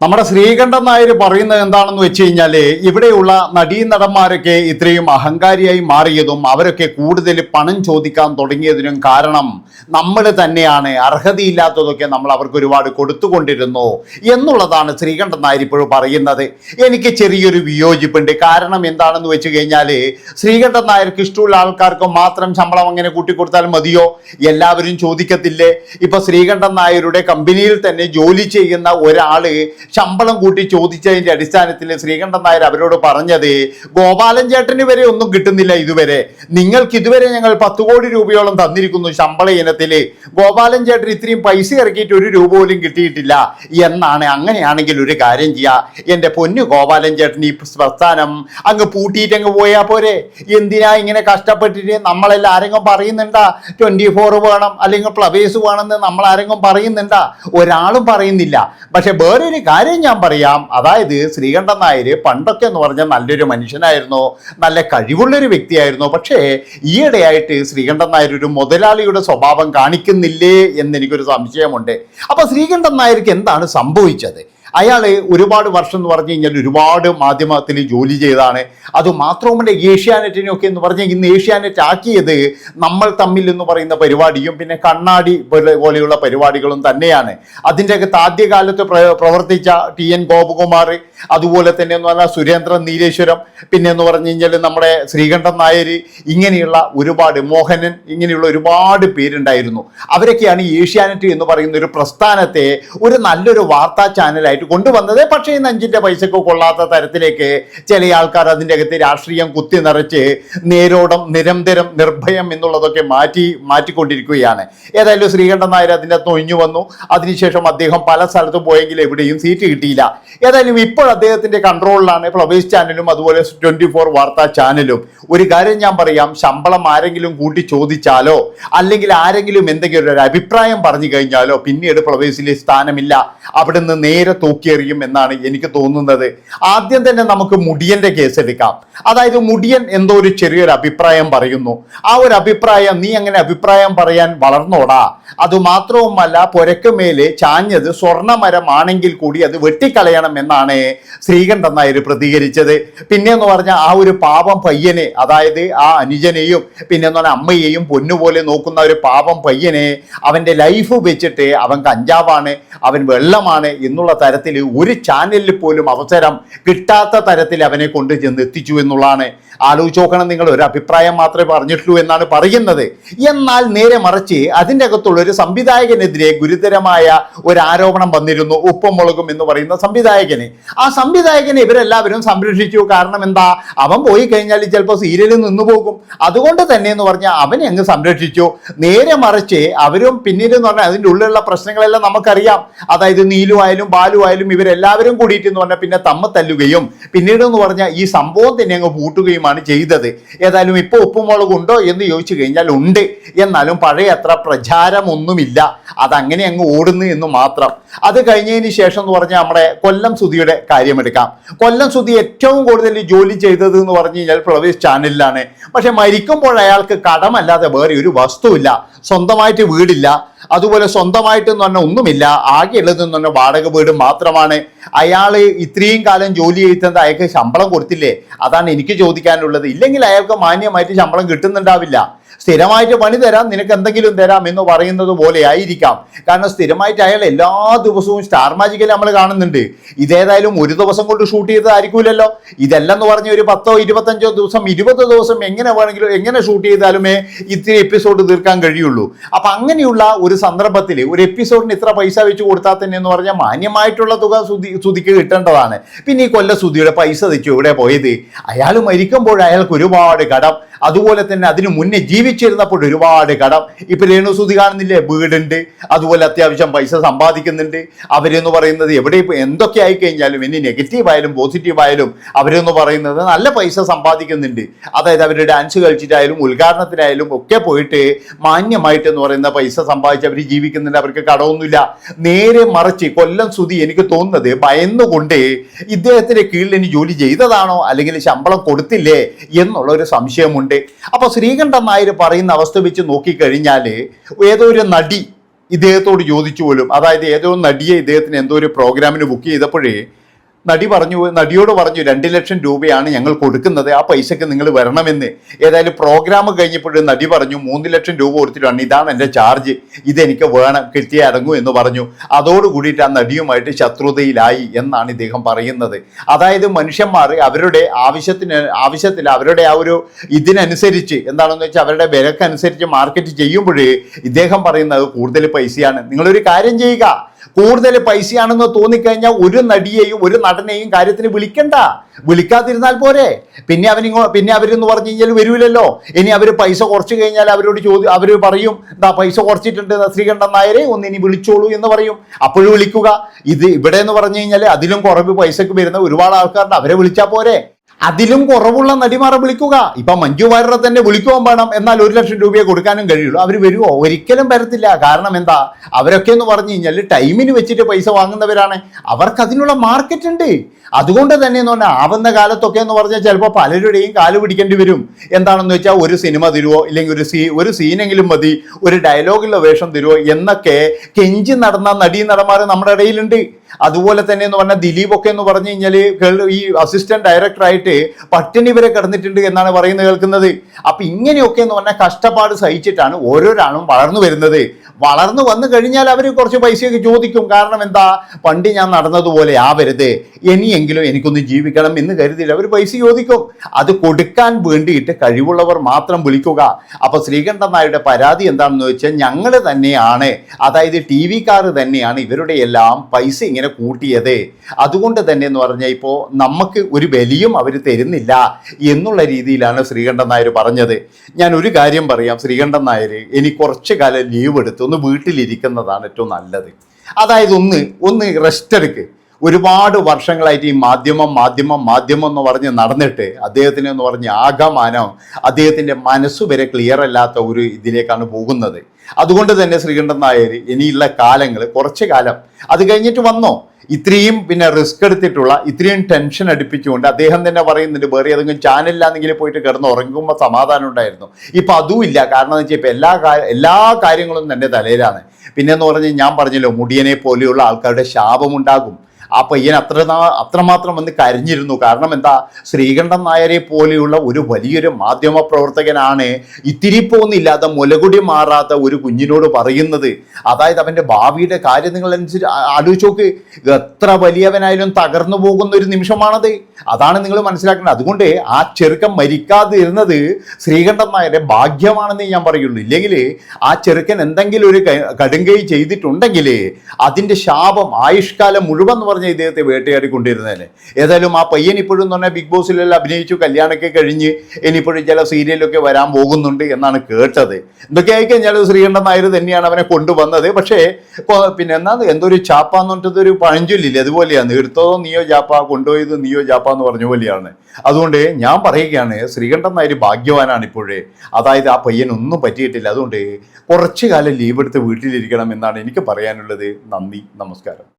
നമ്മുടെ ശ്രീകണ്ഠൻ നായർ പറയുന്നത് എന്താണെന്ന് വെച്ച് കഴിഞ്ഞാൽ ഇവിടെയുള്ള നടീനടന്മാരൊക്കെ ഇത്രയും അഹങ്കാരിയായി മാറിയതും അവരൊക്കെ കൂടുതൽ പണം ചോദിക്കാൻ തുടങ്ങിയതിനും കാരണം നമ്മൾ തന്നെയാണ്. അർഹതയില്ലാത്തതൊക്കെ നമ്മൾ അവർക്ക് ഒരുപാട് കൊടുത്തുകൊണ്ടിരുന്നു എന്നുള്ളതാണ് ശ്രീകണ്ഠൻ നായർ ഇപ്പോഴും പറയുന്നത്. എനിക്ക് ചെറിയൊരു വിയോജിപ്പുണ്ട്. കാരണം എന്താണെന്ന് വെച്ച് കഴിഞ്ഞാൽ ശ്രീകണ്ഠൻ നായർക്ക് ഇഷ്ടമുള്ള ആൾക്കാർക്ക് മാത്രം ശമ്പളം അങ്ങനെ കൂട്ടിക്കൊടുത്താൽ മതിയോ? എല്ലാവരും ചോദിക്കത്തില്ലേ? ഇപ്പൊ ശ്രീകണ്ഠൻ നായരുടെ കമ്പനിയിൽ തന്നെ ജോലി ചെയ്യുന്ന ഒരാൾ ശമ്പളം കൂട്ടി ചോദിച്ചതിന്റെ അടിസ്ഥാനത്തിൽ ശ്രീകണ്ഠൻ നായർ അവരോട് പറഞ്ഞത് ഗോപാലൻ ചേട്ടന് വരെ ഒന്നും കിട്ടുന്നില്ല ഇതുവരെ. നിങ്ങൾക്ക് ഇതുവരെ ഞങ്ങൾ പത്ത് കോടി രൂപയോളം തന്നിരിക്കുന്നു ശമ്പള ഇനത്തിൽ ഗോപാലൻ ചേട്ടൻ ഇത്രയും പൈസ ഇറക്കിയിട്ട് ഒരു രൂപ പോലും കിട്ടിയിട്ടില്ല എന്നാണ് അങ്ങനെയാണെങ്കിൽ ഒരു കാര്യം ചെയ്യുക എന്റെ പൊന്നു ഗോപാലൻ ചേട്ടൻ ഈ പ്രസ്ഥാനം അങ്ങ് പൂട്ടിയിട്ട് അങ്ങ് പോയാൽ പോരെ. എന്തിനാ ഇങ്ങനെ കഷ്ടപ്പെട്ടിട്ട് നമ്മളെല്ലാം ആരെങ്കിലും പറയുന്നുണ്ടാ? ട്വന്റി ഫോർ വേണം അല്ലെങ്കിൽ പ്ലവേഴ്സ് വേണമെന്ന് നമ്മൾ ആരെങ്കിലും പറയുന്നുണ്ടാ? ഒരാളും പറയുന്നില്ല. പക്ഷെ വേറൊരു കാര്യം ഞാൻ പറയാം. അതായത് ശ്രീകണ്ഠൻ നായർ പണ്ടൊക്കെ എന്ന് പറഞ്ഞാൽ നല്ലൊരു മനുഷ്യനായിരുന്നു. നല്ല കഴിവുള്ളൊരു വ്യക്തിയായിരുന്നു. പക്ഷേ ഈയിടെയായിട്ട് ശ്രീകണ്ഠൻ നായർ ഒരു മുതലാളിയുടെ സ്വഭാവം കാണിക്കുന്നില്ലേ എന്നെനിക്കൊരു സംശയമുണ്ട്. അപ്പോൾ ശ്രീകണ്ഠൻ നായർക്ക് എന്താണ് സംഭവിച്ചത്? അയാൾ ഒരുപാട് വർഷം എന്ന് പറഞ്ഞു കഴിഞ്ഞാൽ ഒരുപാട് മാധ്യമത്തിൽ ജോലി ചെയ്താണ് അത് മാത്രവുമല്ല ഏഷ്യാനെറ്റിനൊക്കെ എന്ന് പറഞ്ഞാൽ ഇന്ന് ഏഷ്യാനെറ്റ് ആക്കിയത് നമ്മൾ തമ്മിൽ എന്ന് പറയുന്ന പരിപാടിയും പിന്നെ കണ്ണാടി പോലെ- പോലെയുള്ള പരിപാടികളും തന്നെയാണ്. അതിന്റെ അകത്ത് ആദ്യകാലത്ത് പ്ര- പ്രവർത്തിച്ച ടി എൻ ഗോപകുമാർ അതുപോലെ തന്നെ എന്ന് പറഞ്ഞാൽ സുരേന്ദ്രൻ നീലേശ്വരം പിന്നെ എന്ന് പറഞ്ഞു കഴിഞ്ഞാൽ നമ്മുടെ ശ്രീകണ്ഠൻ നായർ ഇങ്ങനെയുള്ള ഒരുപാട് മോഹനൻ ഇങ്ങനെയുള്ള ഒരുപാട് പേരുണ്ടായിരുന്നു. അവരൊക്കെയാണ് ഏഷ്യാനെറ്റ് എന്ന് പറയുന്ന ഒരു പ്രസ്ഥാനത്തെ ഒരു നല്ലൊരു വാർത്താ ചാനലായിട്ട് കൊണ്ടുവന്നത്. പക്ഷേ ഇന്ന് അഞ്ചിന്റെ പൈസക്ക് കൊള്ളാത്ത തരത്തിലേക്ക് ചില ആൾക്കാർ അതിന്റെ അകത്ത് രാഷ്ട്രീയം കുത്തി നിറച്ച് നേരോടം നിരന്തരം നിർഭയം എന്നുള്ളതൊക്കെ മാറ്റി മാറ്റിക്കൊണ്ടിരിക്കുകയാണ്. ഏതായാലും ശ്രീകണ്ഠൻ നായർ അതിന്റെ അകത്ത് ഒഴിഞ്ഞു വന്നു. അതിനുശേഷം അദ്ദേഹം പല സ്ഥലത്തും പോയെങ്കിൽ എവിടെയും സീറ്റ് കിട്ടിയില്ല. ഏതായാലും ഇപ്പോൾ അദ്ദേഹത്തിന്റെ കൺട്രോളിലാണ് പ്രവേശ് ചാനലും അതുപോലെ ട്വന്റി ഫോർ വാർത്താ ചാനലും. ഒരു കാര്യം ഞാൻ പറയാം ശമ്പളം ആരെങ്കിലും കൂട്ടി ചോദിച്ചാലോ അല്ലെങ്കിൽ ആരെങ്കിലും എന്തെങ്കിലും ഒരു അഭിപ്രായം പറഞ്ഞു കഴിഞ്ഞാലോ പിന്നീട് പ്രവേശിലെ സ്ഥാനമില്ല. അവിടുന്ന് നേരെ തൂക്കിയെറിയും എന്നാണ് എനിക്ക് തോന്നുന്നത്. ആദ്യം തന്നെ നമുക്ക് മുടിയന്റെ കേസ് എടുക്കാം. അതായത് മുടിയൻ എന്തോ ഒരു ചെറിയൊരു അഭിപ്രായം പറയുന്നു. ആ ഒരു അഭിപ്രായം നീ അങ്ങനെ അഭിപ്രായം പറയാൻ വളർന്നോടാ. അത് മാത്രവുമല്ല പുരക്കുമേൽ ചാഞ്ഞത് സ്വർണമരമാണെങ്കിൽ കൂടി അത് വെട്ടിക്കളയണം എന്നാണ് ശ്രീകണ്ഠൻ നായർ പ്രതികരിച്ചത്. പിന്നെ എന്ന് പറഞ്ഞാൽ ആ ഒരു പാപം പയ്യനെ അതായത് ആ അനുജനെയും പിന്നെ എന്ന് പറഞ്ഞാൽ അമ്മയെയും പൊന്നുപോലെ നോക്കുന്ന ഒരു പാപം പയ്യനെ അവന്റെ ലൈഫ് വെച്ചിട്ട് അവൻ കഞ്ചാവാണ് അവൻ വെള്ളമാണ് എന്നുള്ള തരത്തിൽ ഒരു ചാനലിൽ പോലും അവസരം കിട്ടാത്ത തരത്തിൽ അവനെ കൊണ്ട് ചെന്ന് എത്തിച്ചു എന്നുള്ളതാണ് ആലോചിച്ച് നോക്കണം നിങ്ങൾ. ഒരു അഭിപ്രായം മാത്രമേ പറഞ്ഞിട്ടുള്ളൂ എന്നാണ് പറയുന്നത്. എന്നാൽ നേരെ മറിച്ച് അതിന്റെ അകത്തുള്ള ഒരു സംവിധായകനെതിരെ ഗുരുതരമായ ഒരു ആരോപണം വന്നിരുന്നു. ഉപ്പും മുളകും എന്ന് പറയുന്ന സംവിധായകന്. ആ സംവിധായകനെ ഇവരെല്ലാവരും സംരക്ഷിച്ചു. കാരണം എന്താ? അവൻ പോയി കഴിഞ്ഞാൽ ചിലപ്പോൾ സീരിയലിൽ നിന്നു പോകും. അതുകൊണ്ട് തന്നെ എന്ന് പറഞ്ഞാൽ അവനെ അങ്ങ് സംരക്ഷിച്ചു. നേരെ മറിച്ച് അവരും പിന്നീട് എന്ന് പറഞ്ഞാൽ അതിന്റെ ഉള്ളിലുള്ള പ്രശ്നങ്ങളെല്ലാം നമുക്കറിയാം. അതായത് നീലു ആയാലും ഇവരെല്ലാവരും കൂടിയിട്ട് എന്ന് പറഞ്ഞാൽ പിന്നെ തമ്മ തല്ലുകയും പിന്നീട് എന്ന് പറഞ്ഞാൽ ഈ സംഭവം തന്നെ അങ്ങ് ചെയ്തത്. ഏതായാലും ഇപ്പോൾ ഉപ്പുമുളക് ഉണ്ടോ എന്ന് ചോദിച്ചു കഴിഞ്ഞാൽ ഉണ്ട്. എന്നാലും പഴയ അത്ര പ്രചാരമൊന്നുമില്ല. അതങ്ങനെ അങ്ങ് ഓടുന്നു എന്ന് മാത്രം. അത് കഴിഞ്ഞതിന് ശേഷം എന്ന് പറഞ്ഞാൽ നമ്മുടെ കൊല്ലം സുധിയുടെ കാര്യമെടുക്കാം. കൊല്ലം സുധി ഏറ്റവും കൂടുതൽ ജോലി ചെയ്തത് എന്ന് പറഞ്ഞു കഴിഞ്ഞാൽ ഫ്ലവേഴ്സ് ചാനലിലാണ്. പക്ഷെ മരിക്കുമ്പോൾ അയാൾക്ക് കടമല്ലാതെ വേറെ ഒരു വസ്തുവില്ല. സ്വന്തമായിട്ട് വീടില്ല. അതുപോലെ സ്വന്തമായിട്ട് എന്ന് പറഞ്ഞാൽ ഒന്നുമില്ല. ആകെയുള്ളത് എന്ന് പറഞ്ഞാൽ വാടക വീട് മാത്രമാണ്. അയാൾ ഇത്രയും കാലം ജോലി ചെയ്തത് അയാൾക്ക് ശമ്പളം കൊടുത്തില്ലേ? അതാണ് എനിക്ക് ചോദിക്കാനുള്ളത്. ഇല്ലെങ്കിൽ അയാൾക്ക് മാന്യമായിട്ട് ശമ്പളം കിട്ടുന്നുണ്ടാവില്ല. സ്ഥിരമായിട്ട് പണി തരാം നിനക്ക് എന്തെങ്കിലും തരാം എന്ന് പറയുന്നത് പോലെ ആയിരിക്കാം. കാരണം സ്ഥിരമായിട്ട് അയാൾ എല്ലാ ദിവസവും സ്റ്റാർ മാജിക്കൽ നമ്മൾ കാണുന്നുണ്ട്. ഇതേതായാലും ഒരു ദിവസം കൊണ്ട് ഷൂട്ട് ചെയ്തതായിരിക്കൂലല്ലോ. ഇതെല്ലാം എന്ന് പറഞ്ഞ ഒരു പത്തോ ഇരുപത്തഞ്ചോ ദിവസം ഇരുപത് ദിവസം എങ്ങനെ വേണമെങ്കിലും എങ്ങനെ ഷൂട്ട് ചെയ്താലുമേ ഇത്തിരി എപ്പിസോഡ് തീർക്കാൻ കഴിയുള്ളൂ. അപ്പൊ അങ്ങനെയുള്ള ഒരു സന്ദർഭത്തിൽ ഒരു എപ്പിസോഡിന് ഇത്ര പൈസ വെച്ച് കൊടുത്താൽ തന്നെ എന്ന് പറഞ്ഞാൽ മാന്യമായിട്ടുള്ള തുക സുതി സുതിക്ക് കിട്ടേണ്ടതാണ്. പിന്നെ ഈ കൊല്ല സുതിയുടെ പൈസ തെച്ചു ഇവിടെ പോയത്? അയാൾ മരിക്കുമ്പോൾ അയാൾക്ക് ഒരുപാട് കടം. അതുപോലെ തന്നെ അതിനു മുന്നേ ജീവിച്ചിരുന്നപ്പോൾ ഒരുപാട് കടം. ഇപ്പൊ രേണുസുതി കാണുന്നില്ലേ? വീടുണ്ട്. അതുപോലെ അത്യാവശ്യം പൈസ സമ്പാദിക്കുന്നുണ്ട്. അവരെന്ന് പറയുന്നത് എവിടെ ഇപ്പൊ എന്തൊക്കെ ആയിക്കഴിഞ്ഞാലും ഇനി നെഗറ്റീവ് ആയാലും പോസിറ്റീവ് ആയാലും അവരെന്ന് പറയുന്നത് നല്ല പൈസ സമ്പാദിക്കുന്നുണ്ട്. അതായത് അവർ ഡാൻസ് കളിച്ചിട്ടായാലും ഉദ്ഘാടനത്തിനായാലും ഒക്കെ പോയിട്ട് മാന്യമായിട്ട് എന്ന് പറയുന്ന പൈസ സമ്പാദിച്ച് അവർ ജീവിക്കുന്നുണ്ട്. അവർക്ക് കടമൊന്നുമില്ല. നേരെ മറിച്ച് കൊല്ലം സുതി എനിക്ക് തോന്നുന്നത് ഭയന്നുകൊണ്ട് ഇദ്ദേഹത്തിന്റെ കീഴിൽ ഇനി ജോലി ചെയ്തതാണോ? അല്ലെങ്കിൽ ശമ്പളം കൊടുത്തില്ലേ? എന്നുള്ള ഒരു സംശയമുണ്ട്. അപ്പൊ ശ്രീകണ്ഠൻ നായർ പറയുന്ന അവസ്ഥ വെച്ച് നോക്കിക്കഴിഞ്ഞാൽ ഏതോ ഒരു നടി ഇദ്ദേഹത്തോട് ചോദിച്ചു പോലും അതായത് ഏതോ നടിയെ ഇദ്ദേഹത്തിന് എന്തോ ഒരു പ്രോഗ്രാമിന് ബുക്ക് ചെയ്തപ്പോഴേ നടി പറഞ്ഞു നടിയോട് പറഞ്ഞു രണ്ട് ലക്ഷം രൂപയാണ് ഞങ്ങൾ കൊടുക്കുന്നത് ആ പൈസക്ക് നിങ്ങൾ വരണമെന്ന്. ഏതായാലും പ്രോഗ്രാം കഴിഞ്ഞപ്പോഴും നടി പറഞ്ഞു മൂന്ന് ലക്ഷം രൂപ കൊടുത്തിട്ടാണ് ഇതാണ് എന്റെ ചാർജ് ഇതെനിക്ക് വേണം കിട്ടിയേ എന്ന് പറഞ്ഞു. അതോടുകൂടിയിട്ട് ആ നടിയുമായിട്ട് ശത്രുതയിലായി എന്നാണ് ഇദ്ദേഹം പറയുന്നത്. അതായത് മനുഷ്യന്മാർ അവരുടെ ആവശ്യത്തിന് ആവശ്യത്തിൽ അവരുടെ ആ ഒരു ഇതിനനുസരിച്ച് എന്താണെന്ന് വെച്ചാൽ അവരുടെ വിലക്കനുസരിച്ച് മാർക്കറ്റ് ചെയ്യുമ്പോഴേ ഇദ്ദേഹം പറയുന്നത് കൂടുതൽ പൈസയാണ്. നിങ്ങളൊരു കാര്യം ചെയ്യുക. കൂടുതൽ പൈസയാണെന്ന് തോന്നിക്കഴിഞ്ഞാൽ ഒരു നടിയെയും ഒരു നടനെയും കാര്യത്തിന് വിളിക്കണ്ട. വിളിക്കാതിരുന്നാൽ പോരെ. പിന്നെ അവനിങ്ങോ പിന്നെ അവരെന്ന് പറഞ്ഞു കഴിഞ്ഞാൽ വരൂലല്ലോ. ഇനി അവർ പൈസ കുറച്ച് കഴിഞ്ഞാൽ അവരോട് ചോദ്യം അവർ പറയും എന്താ പൈസ കുറച്ചിട്ടുണ്ട് ശ്രീകണ്ഠൻ നായരെ ഒന്ന് ഇനി വിളിച്ചോളൂ എന്ന് പറയും. അപ്പോഴും വിളിക്കുക. ഇത് ഇവിടെ എന്ന് പറഞ്ഞു കഴിഞ്ഞാൽ അതിലും കുറവ് പൈസക്ക് വരുന്ന ഒരുപാട് ആൾക്കാരുണ്ട്. അവരെ വിളിച്ചാൽ പോരെ. അതിലും കുറവുള്ള നടിമാരെ വിളിക്കുക. ഇപ്പൊ മഞ്ജു വാര്യരെ തന്നെ വിളിക്കുവാൻ വേണം. എന്നാൽ ഒരു ലക്ഷം രൂപയെ കൊടുക്കാനും കഴിയുള്ളൂ. അവർ വരുമോ ഒരിക്കലും വരത്തില്ല. കാരണം എന്താ? അവരൊക്കെ എന്ന് പറഞ്ഞു കഴിഞ്ഞാൽ ടൈമിന് വെച്ചിട്ട് പൈസ വാങ്ങുന്നവരാണ്. അവർക്ക് അതിനുള്ള മാർക്കറ്റ് ഉണ്ട്. അതുകൊണ്ട് തന്നെ എന്ന് പറഞ്ഞാൽ ആവുന്ന കാലത്തൊക്കെ എന്ന് പറഞ്ഞാൽ ചിലപ്പോൾ പലരുടെയും കാൽ പിടിക്കേണ്ടി വരും. എന്താണെന്ന് വെച്ചാൽ ഒരു സിനിമ തരുമോ ഇല്ലെങ്കിൽ ഒരു സീ ഒരു സീനെങ്കിലും മതി. ഒരു ഡയലോഗിലുള്ള വേഷം തരുമോ എന്നൊക്കെ കെഞ്ചി നടന്ന നടീ നടന്മാർ നമ്മുടെ ഇടയിലുണ്ട്. അതുപോലെ തന്നെ എന്ന് പറഞ്ഞാൽ ദിലീപ് ഒക്കെ എന്ന് പറഞ്ഞു കഴിഞ്ഞാൽ ഈ അസിസ്റ്റന്റ് ഡയറക്ടറായിട്ട് പട്ടിണി വരെ കിടന്നിട്ടുണ്ട് എന്നാണ് പറയുന്നത് കേൾക്കുന്നത്. അപ്പൊ ഇങ്ങനെയൊക്കെ എന്ന് പറഞ്ഞാൽ കഷ്ടപ്പാട് സഹിച്ചിട്ടാണ് ഓരോരാളും വളർന്നു വരുന്നത്. വളർന്നു വന്നു കഴിഞ്ഞാൽ അവർ കുറച്ച് പൈസയൊക്കെ ചോദിക്കും. കാരണം എന്താ? പണ്ട് ഞാൻ നടന്നതുപോലെ ആവരുത്. ഇനിയെങ്കിലും എനിക്കൊന്ന് ജീവിക്കണം എന്ന് കരുതിയിട്ട് അവർ പൈസ ചോദിക്കും. അത് കൊടുക്കാൻ വേണ്ടിയിട്ട് കഴിവുള്ളവർ മാത്രം വിളിക്കുക. അപ്പൊ ശ്രീകണ്ഠൻ നായരുടെ പരാതി എന്താണെന്ന് വെച്ചാൽ ഞങ്ങൾ തന്നെയാണ്. അതായത് ടി വിക്കാർ തന്നെയാണ് ഇവരുടെ എല്ലാം പൈസ ഇങ്ങനെ കൂട്ടിയത്. അതുകൊണ്ട് തന്നെ എന്ന് പറഞ്ഞാൽ ഇപ്പോൾ നമുക്ക് ഒരു ബലിയും അവർ തരുന്നില്ല എന്നുള്ള രീതിയിലാണ് ശ്രീകണ്ഠൻ നായർ പറഞ്ഞത്. ഞാൻ ഒരു കാര്യം പറയാം. ശ്രീകണ്ഠൻ നായർ ഇനി കുറച്ച് കാലം ലീവ് എടുത്ത് ഒന്ന് വീട്ടിലിരിക്കുന്നതാണ് ഏറ്റവും നല്ലത്. അതായത് ഒന്ന് ഒന്ന് റെസ്റ്റ് എടുക്ക്. ഒരുപാട് വർഷങ്ങളായിട്ട് ഈ മാധ്യമം മാധ്യമം മാധ്യമം എന്ന് പറഞ്ഞ് നടന്നിട്ട് അദ്ദേഹത്തിന് എന്ന് പറഞ്ഞ് ആകമാനം അദ്ദേഹത്തിന്റെ മനസ്സ് വരെ ക്ലിയർ അല്ലാത്ത ഒരു ഇതിലേക്കാണ് പോകുന്നത്. അതുകൊണ്ട് തന്നെ ശ്രീകണ്ഠൻ നായർ ഇനിയുള്ള കാലങ്ങൾ കുറച്ച് കാലം അത് കഴിഞ്ഞിട്ട് വന്നോ? ഇത്രയും പിന്നെ റിസ്ക് എടുത്തിട്ടുള്ള ഇത്രയും ടെൻഷൻ അടുപ്പിച്ചുകൊണ്ട് അദ്ദേഹം തന്നെ പറയുന്നുണ്ട് വേറെ ഏതെങ്കിലും ചാനലിലാണെങ്കിൽ പോയിട്ട് കിടന്ന് ഉറങ്ങുമ്പോൾ സമാധാനം ഉണ്ടായിരുന്നു. ഇപ്പം അതും ഇല്ല. കാരണം എന്ന് വെച്ചാൽ ഇപ്പം എല്ലാ എല്ലാ കാര്യങ്ങളും തന്നെ തലയിലാണ്. പിന്നെ എന്ന് പറഞ്ഞ് ഞാൻ പറഞ്ഞല്ലോ മുടിയനെ പോലെയുള്ള ആൾക്കാരുടെ ശാപമുണ്ടാകും. ആ പയ്യൻ അത്ര അത്രമാത്രം വന്ന് കരഞ്ഞിരുന്നു. കാരണം എന്താ? ശ്രീകണ്ഠൻ നായരെ പോലെയുള്ള ഒരു വലിയൊരു മാധ്യമ പ്രവർത്തകനാണ് ഇത്തിരി പോന്നില്ലാത്ത മുലകുടി മാറാത്ത ഒരു കുഞ്ഞിനോട് പറയുന്നത്. അതായത് അവന്റെ ഭാവിയുടെ കാര്യം നിങ്ങൾ അനുസരിച്ച് ആലോചിച്ച് നോക്ക്. എത്ര വലിയവനായാലും തകർന്നു പോകുന്ന ഒരു നിമിഷമാണത്. അതാണ് നിങ്ങൾ മനസ്സിലാക്കേണ്ടത്. അതുകൊണ്ട് ആ ചെറുക്കം മരിക്കാതിരുന്നത് ശ്രീകണ്ഠൻ നായരുടെ ഭാഗ്യമാണെന്ന് ഞാൻ പറയുള്ളൂ. ഇല്ലെങ്കിൽ ആ ചെറുക്കൻ എന്തെങ്കിലും ഒരു കടുങ്കൈ ചെയ്തിട്ടുണ്ടെങ്കിൽ അതിന്റെ ശാപം ആയുഷ്കാലം മുഴുവൻ എന്ന് പറഞ്ഞ ഇദ്ദേഹത്തെ വേട്ടയാടിക്കൊണ്ടിരുന്നതന്നെ ഏതായാലും ആ പയ്യൻ ഇപ്പോഴും എന്ന് പറഞ്ഞാൽ ബിഗ് ബോസിലെല്ലാം അഭിനയിച്ചു കല്യാണമൊക്കെ കഴിഞ്ഞ് ഇനിയിപ്പോഴും ചില സീരിയലൊക്കെ വരാൻ പോകുന്നുണ്ട് എന്നാണ് കേട്ടത്. എന്തൊക്കെ ആയിക്കഴിഞ്ഞാൽ ശ്രീകണ്ഠൻ നായർ തന്നെയാണ് അവനെ കൊണ്ടുവന്നത്. പക്ഷേ പിന്നെ എന്നാ എന്തോ ഒരു ചാപ്പ എന്ന് പറഞ്ഞിട്ടൊരു പഴഞ്ചൊല്ലില്ലേ? അതുപോലെയാണ് എടുത്തതോ നീയോ ചാപ്പ കൊണ്ടുപോയത് നീയോ ചാപ്പ എന്ന് പറഞ്ഞ പോലെയാണ്. അതുകൊണ്ട് ഞാൻ പറയുകയാണ് ശ്രീകണ്ഠൻ നായർ ഭാഗ്യവാനാണ് ഇപ്പോഴേ. അതായത് ആ പയ്യനൊന്നും പറ്റിയിട്ടില്ല. അതുകൊണ്ട് കുറച്ചു കാലം ലീവ് എടുത്ത് വീട്ടിലിരിക്കണം എന്നാണ് എനിക്ക് പറയാനുള്ളത്. നന്ദി നമസ്കാരം.